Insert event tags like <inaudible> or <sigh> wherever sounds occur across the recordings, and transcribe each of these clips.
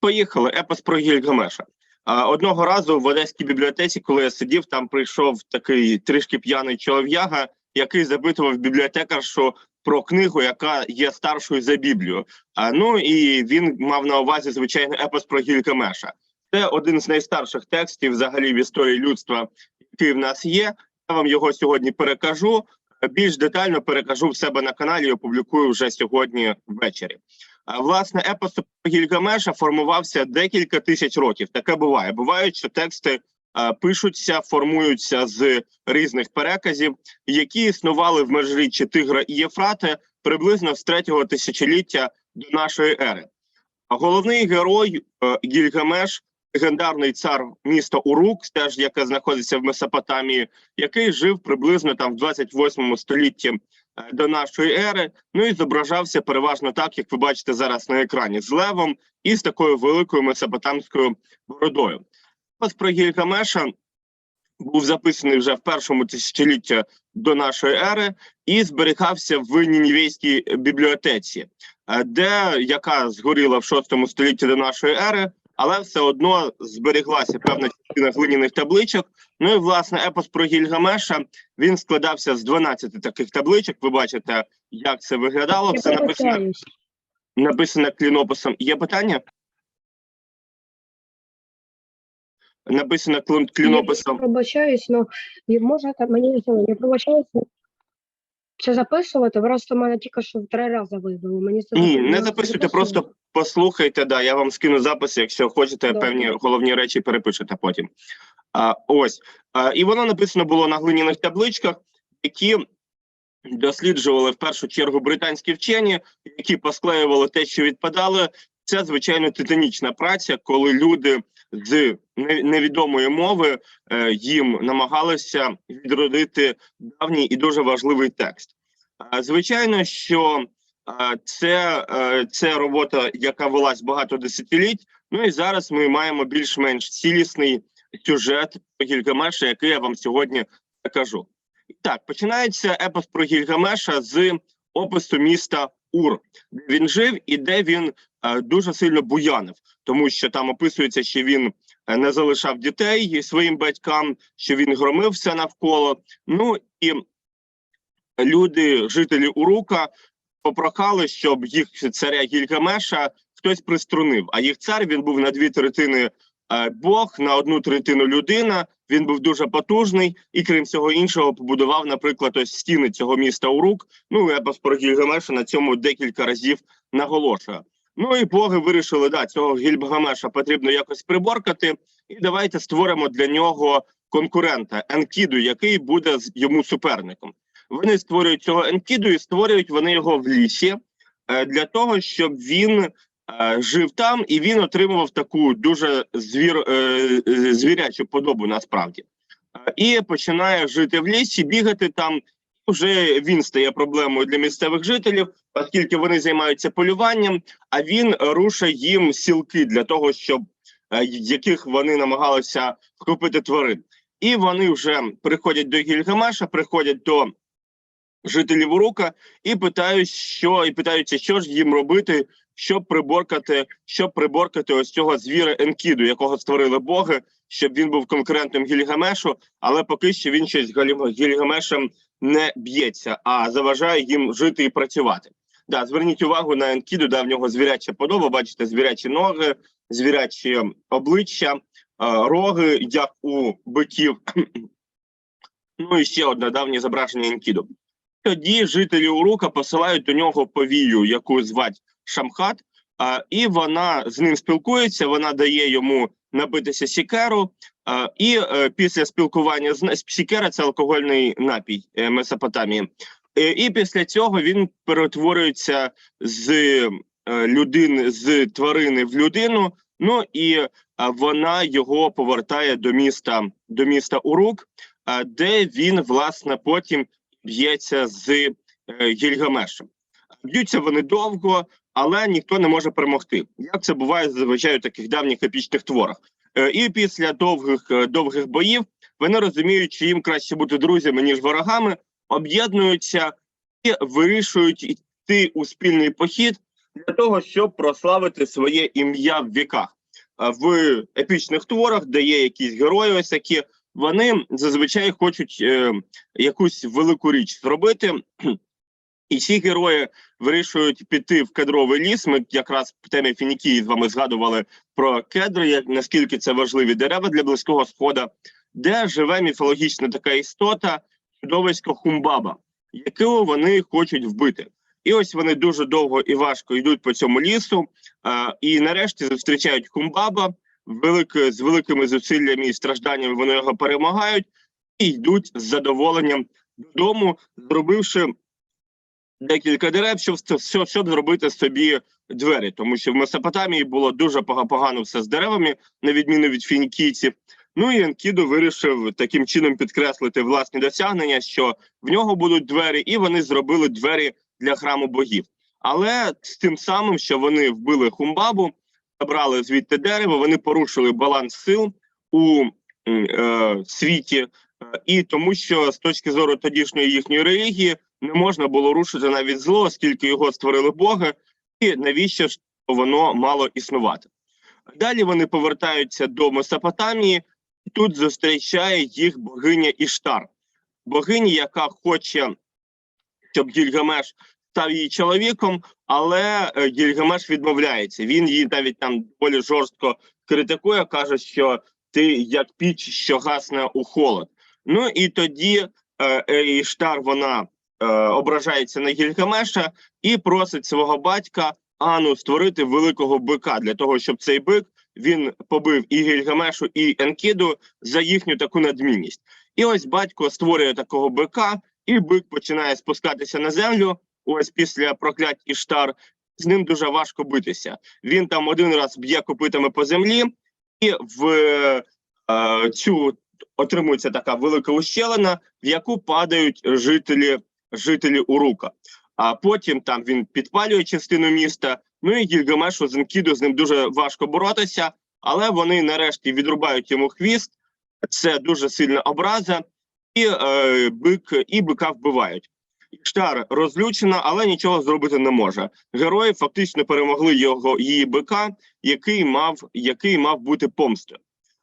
Поїхали. Епос про Гільгамеша. Одного разу в Одеській бібліотеці, коли я сидів, там прийшов такий трішки п'яний чолов'яга, який запитував бібліотекаршу про книгу, яка є старшою за Біблію. А, ну і він мав на увазі звичайно епос про Гільгамеша. Це один з найстарших текстів взагалі в історії людства, який в нас є. Я вам його сьогодні перекажу. Більш детально перекажу в себе на каналі. Опублікую вже сьогодні ввечері. Власне, епос Гільгамеша формувався декілька тисяч років. Таке буває. Бувають, що тексти пишуться, формуються з різних переказів, які існували в межріччі Тигра і Єфрати приблизно з третього тисячоліття до нашої ери. Головний герой е, Гільгамеш, легендарний цар міста Урук, теж яке знаходиться в Месопотамії, який жив приблизно там в 28 столітті до нашої ери. Ну і зображався переважно так, як ви бачите зараз на екрані, з левом і з такою великою месопотамською бородою. Ось про Гільгамеша був записаний вже в першому тисячолітті до нашої ери і зберігався в Нінівейській бібліотеці, е, де яка згоріла в 6 столітті до нашої ери, але все одно зберіглася певна частина глиняних табличок. Ну і власне епос про Гільгамеша він складався з 12 таких табличок. Ви бачите, як це виглядало. Все написано, написано клінописом. Є питання? Написано клін- Я пробачаюсь, і може там мені я пробачаюсь. Це записувати, просто мене тільки що в три рази вибило. Мені Ні, не записуйте, просто послухайте. Да, я вам скину запис, якщо хочете, Добре. певні головні речі перепишете потім. А, ось а, і воно написано було на глиняних табличках, які досліджували в першу чергу британські вчені, які посклеювали те, що відпадали. Це звичайно титанічна праця, коли люди з невідомої мови е, їм намагалися відродити давній і дуже важливий текст. Звичайно, що це, е, це робота, яка велась багато десятиліть. Ну і зараз ми маємо більш-менш цілісний сюжет про Гільгамеша, який я вам сьогодні покажу. Так, починається епос про Гільгамеша з опису міста Ур, він жив і де він е, дуже сильно буянив, тому що там описується, що він е, не залишав дітей своїм батькам, що він громив все навколо. Ну і люди, жителі Урука, попрохали, щоб їх царя Гільгамеша хтось приструнив. А їх цар він був на дві третини е, Бог, на одну третину людина. Він був дуже потужний, і крім всього іншого, побудував, наприклад, ось стіни цього міста Урук. Ну епос про Гільгамеша на цьому декілька разів наголошує. Ну і боги вирішили, да, цього Гільгамеша потрібно якось приборкати, і давайте створимо для нього конкурента Енкіду, який буде з- йому суперником. Вони створюють цього Енкіду і створюють вони його в лісі е, для того, щоб він жив там і він отримував таку дуже звір, е, е, звірячу подобу насправді. Е, і починає жити в лісі, бігати там. Вже він стає проблемою для місцевих жителів, оскільки вони займаються полюванням, а він рушить їм сілки для того, щоб е, яких вони намагалися вхопити тварин. І вони вже приходять до Гільгамеша, приходять до жителів Урука і питають, що і питаються, що ж їм робити, щоб приборкати, щоб приборкати ось цього звіра Енкіду, якого створили боги, щоб він був конкурентом Гільгамешу, але поки що він ще з Гільгамешем не б'ється, а заважає їм жити і працювати. Да, зверніть увагу на Енкіду, да, в нього звіряча подоба, бачите, звірячі ноги, звірячі обличчя, е, роги, як у биків. <clears throat> ну і ще одне давнє зображення Енкіду. Тоді жителі Урука посилають до нього повію, яку звать Шамхат, і вона з ним спілкується. Вона дає йому напитися сікеру. І е, після спілкування з сікера це алкогольний напій е, Месопотамії. Е, і після цього він перетворюється з людини з тварини в людину. Ну і вона його повертає до міста до міста Урук, де він власне потім б'ється з Гільгамешем. Б'ються вони довго, але ніхто не може перемогти. Як це буває зазвичай у таких давніх епічних творах? Е, і після довгих е, довгих боїв вони розуміють, що їм краще бути друзями ніж ворогами, об'єднуються і вирішують йти у спільний похід для того, щоб прославити своє ім'я в віках. В епічних творах, де є якісь герої, ось такі, вони зазвичай хочуть е, якусь велику річ зробити. І ці герої вирішують піти в кедровий ліс. Ми якраз в темі Фінікії з вами згадували про кедри, наскільки це важливі дерева для близького сходу, де живе міфологічна така істота, чудовисько Хумбаба, яку вони хочуть вбити. І ось вони дуже довго і важко йдуть по цьому лісу, а, і нарешті зустрічають Хумбаба. Велик, з великими зусиллями і стражданнями вони його перемагають і йдуть з задоволенням додому, зробивши декілька дерев, щоб, щоб, зробити собі двері, тому що в Месопотамії було дуже пога- погано все з деревами, на відміну від фінікійців. Ну і Енкіду вирішив таким чином підкреслити власні досягнення, що в нього будуть двері, і вони зробили двері для храму богів. Але з тим самим, що вони вбили Хумбабу, забрали звідти дерево, вони порушили баланс сил у е, світі, е, і тому, що з точки зору тодішньої їхньої релігії не можна було рушити навіть зло, оскільки його створили боги, і навіщо ж воно мало існувати. Далі вони повертаються до Месопотамії, і тут зустрічає їх богиня Іштар, богиня, яка хоче, щоб Гільгамеш став її чоловіком, але е, Гільгамеш відмовляється. Він її навіть там доволі жорстко критикує, каже, що ти як піч, що гасне у холод. Ну і тоді е, Іштар вона е, ображається на Гільгамеша і просить свого батька Ану створити великого бика для того, щоб цей бик він побив і Гільгамешу, і Енкіду за їхню таку надмінність. І ось батько створює такого бика, і бик починає спускатися на землю. Ось після проклять Іштар з ним дуже важко битися. Він там один раз б'є копитами по землі, і в е, цю отримується така велика ущелина, в яку падають жителі жителі Урука. А потім там він підпалює частину міста. Ну і Гільгамешу з Енкіду з ним дуже важко боротися, але вони нарешті відрубають йому хвіст. Це дуже сильна образа, і е, бик і бика вбивають. Іштар розлючена, але нічого зробити не може. Герої фактично перемогли його її бика, який мав який мав бути помстою.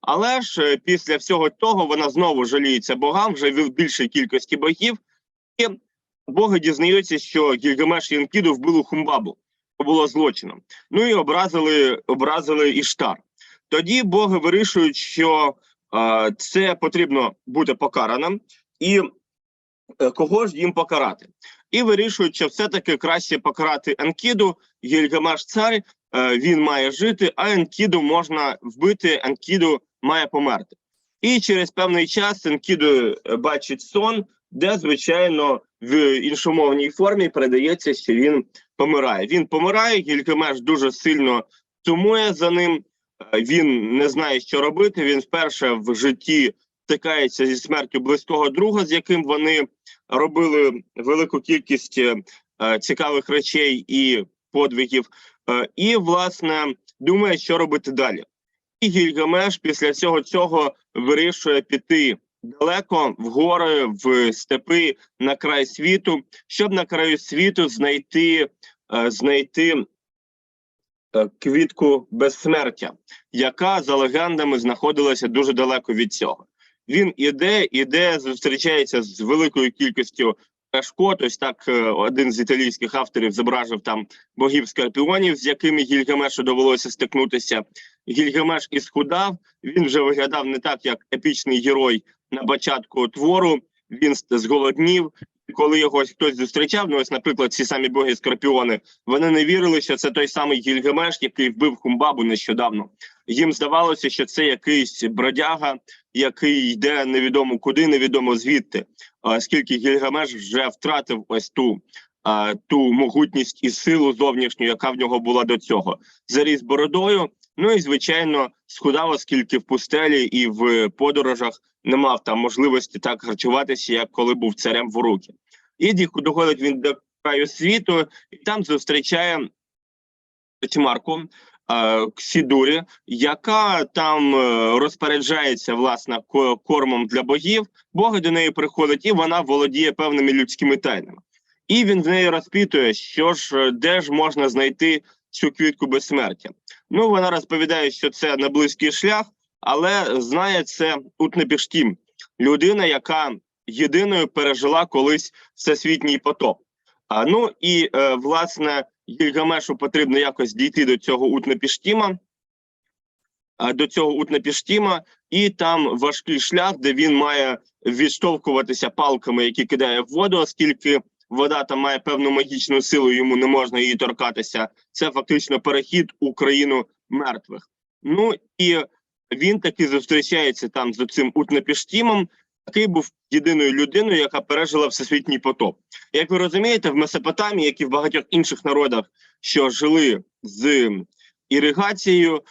Але ж е, після всього того вона знову жаліється богам вже в більшій кількості богів, і боги дізнаються, що Гільгамеш і Енкіду вбили Хумбабу. Це було злочином. Ну і образили, образили Іштар. Тоді боги вирішують, що е, це потрібно бути покараним, і е, кого ж їм покарати? І вирішують, що все-таки краще покарати Енкіду, Гільгамеш цар, е, він має жити, а Енкіду можна вбити, Енкіду має померти. І через певний час Енкіду е, бачить сон, де, звичайно, в іншомовній формі передається, що він помирає. Він помирає, Гільгамеш дуже сильно сумує за ним. Е, Він не знає, що робити. Він вперше в житті стикається зі смертю близького друга, з яким вони робили велику кількість е, цікавих речей і подвигів. Е, і, власне, думає, що робити далі. І Гільгамеш після всього цього вирішує піти далеко в гори, в степи на край світу, щоб на краю світу знайти, е, знайти е, квітку безсмертя, яка за легендами знаходилася дуже далеко від цього. Він іде, іде, зустрічається з великою кількістю перешкод. Ось так е, один з італійських авторів зображив там богів скорпіонів, з якими Гільгамешу довелося стикнутися. Гільгамеш ісхудав. Він вже виглядав не так, як епічний герой на початку твору. Він зголоднів. Коли його хтось зустрічав, ну ось, наприклад, ці самі боги скорпіони, вони не вірили, що це той самий Гільгамеш, який вбив Хумбабу нещодавно. Їм здавалося, що це якийсь бродяга, який йде невідомо куди, невідомо звідти. Оскільки Гільгамеш вже втратив ось ту, ту могутність і силу зовнішню, яка в нього була до цього. Заріс бородою. Ну і звичайно, схудав, оскільки в пустелі і в подорожах не мав там можливості так харчуватися, як коли був царем в Урукі. І доходить він до краю світу, і там зустрічає тьмарку е, Ксідурі, яка там е, розпоряджається власне кормом для богів. Боги до неї приходять, і вона володіє певними людськими тайнами. і він з неї розпитує, що ж, е, де ж можна знайти цю квітку безсмертя. Ну, вона розповідає, що це не близький шлях, але знає це Утнепіштім, людина, яка єдиною пережила колись всесвітній потоп. А, ну і е, власне Гільгамешу потрібно якось дійти до цього Утнепіштіма, до цього Утнепіштіма, і там важкий шлях, де він має відштовхуватися палками, які кидає в воду, оскільки вода там має певну магічну силу, йому не можна її торкатися. Це фактично перехід у країну мертвих. Ну і він таки зустрічається там з цим Утнепіштімом, який був єдиною людиною, яка пережила всесвітній потоп. Як ви розумієте, в Месопотамії, як і в багатьох інших народах, що жили з іригацією,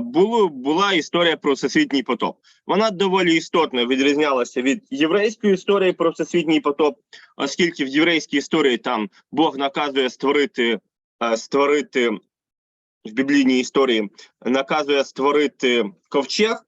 було була історія про всесвітній потоп. Вона доволі істотно відрізнялася від єврейської історії про всесвітній потоп, оскільки в єврейській історії там Бог наказує створити створити в біблійній історії, наказує створити ковчег.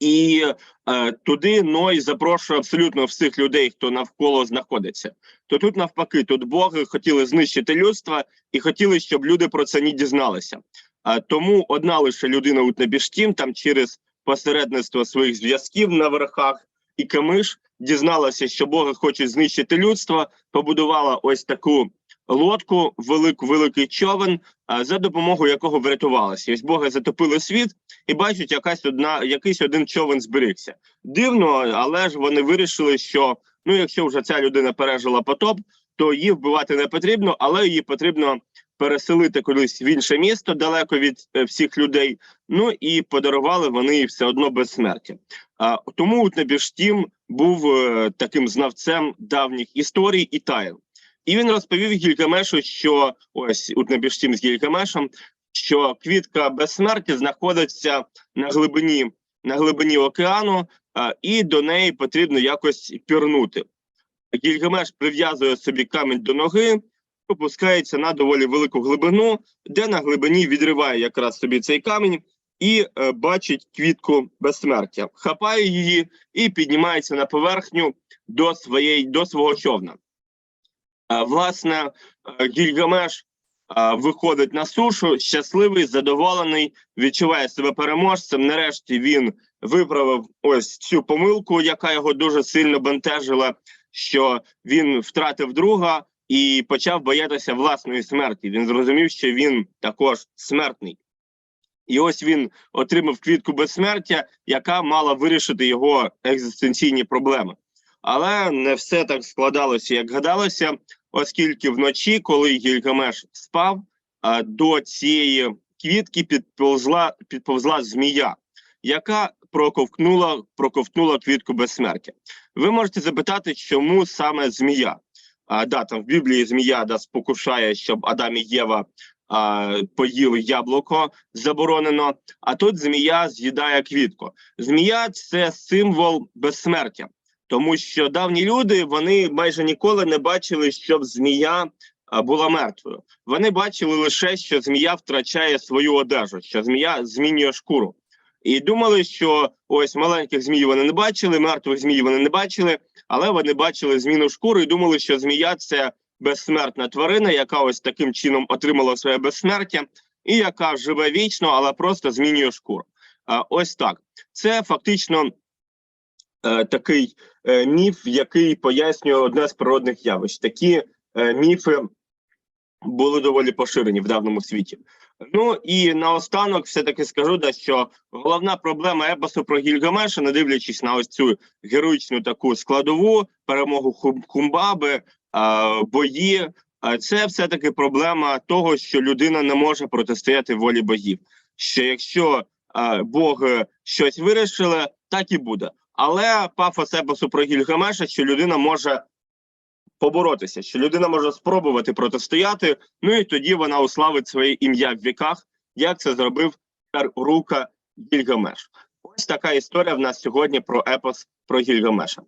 І е, туди Ной запрошує абсолютно всіх людей, хто навколо знаходиться. То тут навпаки, тут боги хотіли знищити людство і хотіли, щоб люди про це не дізналися. А тому одна лише людина у Тнебіштім, там через посередництво своїх зв'язків на верхах і Камиш дізналася, що боги хочуть знищити людство, побудувала ось таку лодку, велику великий човен, за допомогою якого врятувалася. І Ось боги затопили світ і бачать, якась одна, якийсь один човен зберігся. Дивно, але ж вони вирішили, що ну, якщо вже ця людина пережила потоп, то її вбивати не потрібно, але її потрібно переселити кудись в інше місто далеко від е, всіх людей. Ну і подарували вони їй все одно безсмертя. А тому Утнебіштім був е, таким знавцем давніх історій і таїн. І він розповів Гількамешу, що ось Утнебіштім з Гількамешем, що квітка безсмертя знаходиться на глибині на глибині океану, а, і до неї потрібно якось пірнути. Гільгамеш прив'язує собі камінь до ноги, опускається на доволі велику глибину, де на глибині відриває якраз собі цей камінь і е, бачить квітку безсмертя, хапає її і піднімається на поверхню до своєї до свого човна. Власне, е, Гільгамеш е, виходить на сушу, щасливий, задоволений, відчуває себе переможцем. Нарешті він виправив ось цю помилку, яка його дуже сильно бентежила, що він втратив друга і почав боятися власної смерті. Він зрозумів, що він також смертний. І ось він отримав квітку безсмертя, яка мала вирішити його екзистенційні проблеми. Але не все так складалося, як гадалося, оскільки вночі, коли Гількамеш спав, до цієї квітки підповзла, підповзла змія, яка проковтнула, проковтнула квітку безсмертя. Ви можете запитати, чому саме змія? А, да, там в Біблії змія да, спокушає, щоб Адам і Єва а, поїли яблуко заборонено. А тут змія з'їдає квітку. Змія це символ безсмертя, тому що давні люди вони майже ніколи не бачили, щоб змія була мертвою. Вони бачили лише, що змія втрачає свою одежу, що змія змінює шкуру. І думали, що ось маленьких змій вони не бачили, мертвих змій вони не бачили, але вони бачили зміну шкури і думали, що змія це безсмертна тварина, яка ось таким чином отримала своє безсмертя, і яка живе вічно, але просто змінює шкуру. А, ось так. Це фактично такий е, міф, який пояснює одне з природних явищ. Такі е, міфи були доволі поширені в давньому світі. Ну і наостанок все таки скажу, да, що головна проблема епосу про Гільгамеша, не дивлячись на ось цю героїчну таку складову перемогу Хум- Хумбаби, бої. Це все таки проблема того, що людина не може протистояти волі богів. Що якщо а, боги щось вирішили, так і буде. Але пафос епосу про Гільгамеша, що людина може поборотися, що людина може спробувати протистояти. Ну і тоді вона уславить своє ім'я в віках, як це зробив рука Гільгамеш. Ось така історія в нас сьогодні про епос про Гільгамеша.